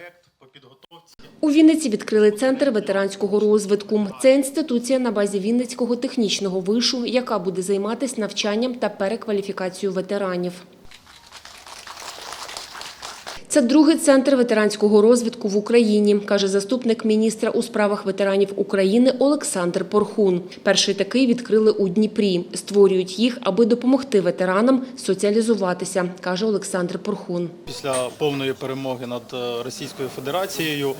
проект по підготовці. У Вінниці відкрили центр ветеранського розвитку. Це інституція на базі Вінницького технічного вишу, яка буде займатися навчанням та перекваліфікацією ветеранів. Це другий центр ветеранського розвитку в Україні, каже заступник міністра у справах ветеранів України Олександр Порхун. Перший такий відкрили у Дніпрі. Створюють їх, аби допомогти ветеранам соціалізуватися, каже Олександр Порхун. Після повної перемоги над е, Російською Федерацією е,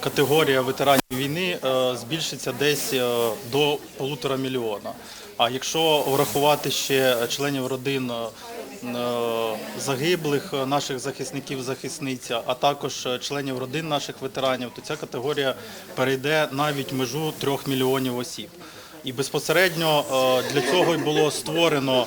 категорія ветеранів війни е, збільшиться десь до полутора мільйона. А якщо врахувати ще членів родин загиблих е, наших захисників, захисниця, а також е, членів родин наших ветеранів, то ця категорія перейде навіть межу трьох мільйонів осіб. І безпосередньо е, для цього й було створено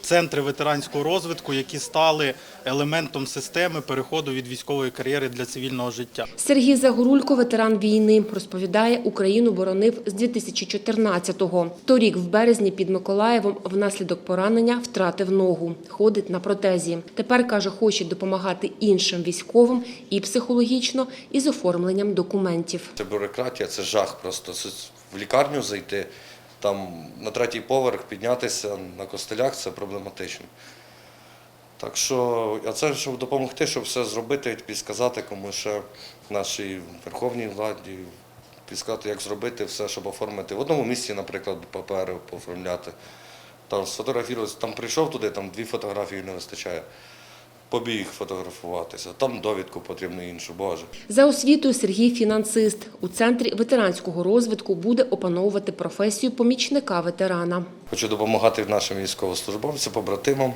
центри ветеранського розвитку, які стали елементом системи переходу від військової кар'єри для цивільного життя. Сергій Загорулько, ветеран війни, розповідає, Україну боронив з 2014-го. Торік, в березні, під Миколаєвом внаслідок поранення втратив ногу. Ходить на протезі. Тепер, каже, хоче допомагати іншим військовим і психологічно, і з оформленням документів. Це бюрократія, це жах просто. В лікарню зайти, там на третій поверх піднятися на костелях це проблематично. Так що, а це щоб допомогти, щоб все зробити, підсказати комусь ще нашій верховній владі, підсказати, як зробити все, щоб оформити. В одному місці, наприклад, папери оформляти. Там сфотографіруватися, там прийшов туди, там дві фотографії не вистачає. Побіг фотографуватися, там довідку потрібно іншу, Боже. За освітою Сергій фінансист. У центрі ветеранського розвитку буде опановувати професію помічника ветерана. Хочу допомагати нашим військовослужбовцям, побратимам.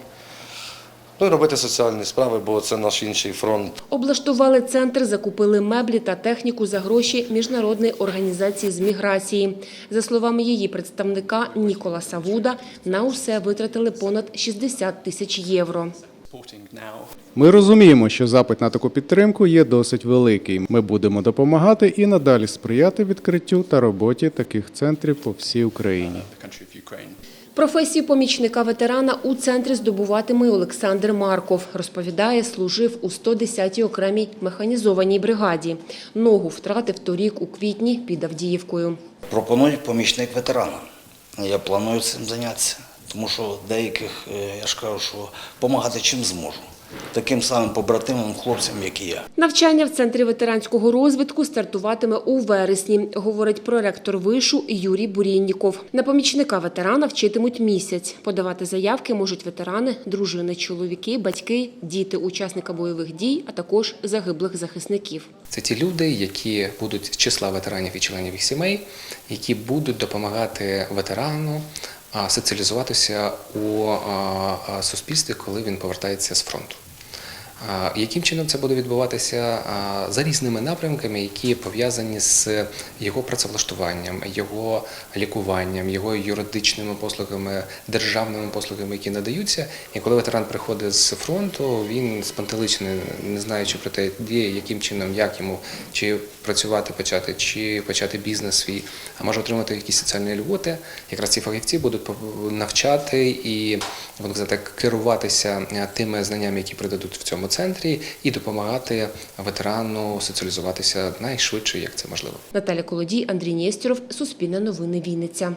Ну і робити соціальні справи, бо це наш інший фронт. Облаштували центр, закупили меблі та техніку за гроші міжнародної організації з міграції. За словами її представника Ніколаса Вуда, на усе витратили понад 60 тисяч євро. Ми розуміємо, що запит на таку підтримку є досить великий. Ми будемо допомагати і надалі сприяти відкриттю та роботі таких центрів по всій Україні. Професію помічника ветерана у центрі здобуватиме Олександр Марков. Розповідає, служив у 110-й окремій механізованій бригаді. Ногу втратив торік у квітні під Авдіївкою. Пропонують помічник ветерана. Я планую цим зайнятися, тому що деяких, е, я ж кажу, що допомагати чим зможу. Таким самим побратимам, хлопцям, як і я. Навчання в центрі ветеранського розвитку стартуватиме у вересні, говорить проректор вишу Юрій Бурєнніков. На помічника ветерана вчитимуть місяць. Подавати заявки можуть ветерани, дружини, чоловіки, батьки, діти учасника бойових дій, а також загиблих захисників. Це ті люди, які будуть з числа ветеранів і членів їх сімей, які будуть допомагати ветерану соціалізуватися у суспільстві, коли він повертається з фронту. Яким чином це буде відбуватися за різними напрямками, які пов'язані з його працевлаштуванням, його лікуванням, його юридичними послугами, державними послугами, які надаються. І коли ветеран приходить з фронту, він спантеличений, не знаючи про те, де, яким чином, як йому чи працювати почати, чи почати бізнес свій, а може отримати якісь соціальні льготи. Якраз ці фахівці будуть навчати і будуть сказати, керуватися е, тими знаннями, які придадуть в цьому центрі, і допомагати ветерану соціалізуватися найшвидше, як це можливо. Наталя Колодій, Андрій Нєстєров, Суспільне новини Вінниця.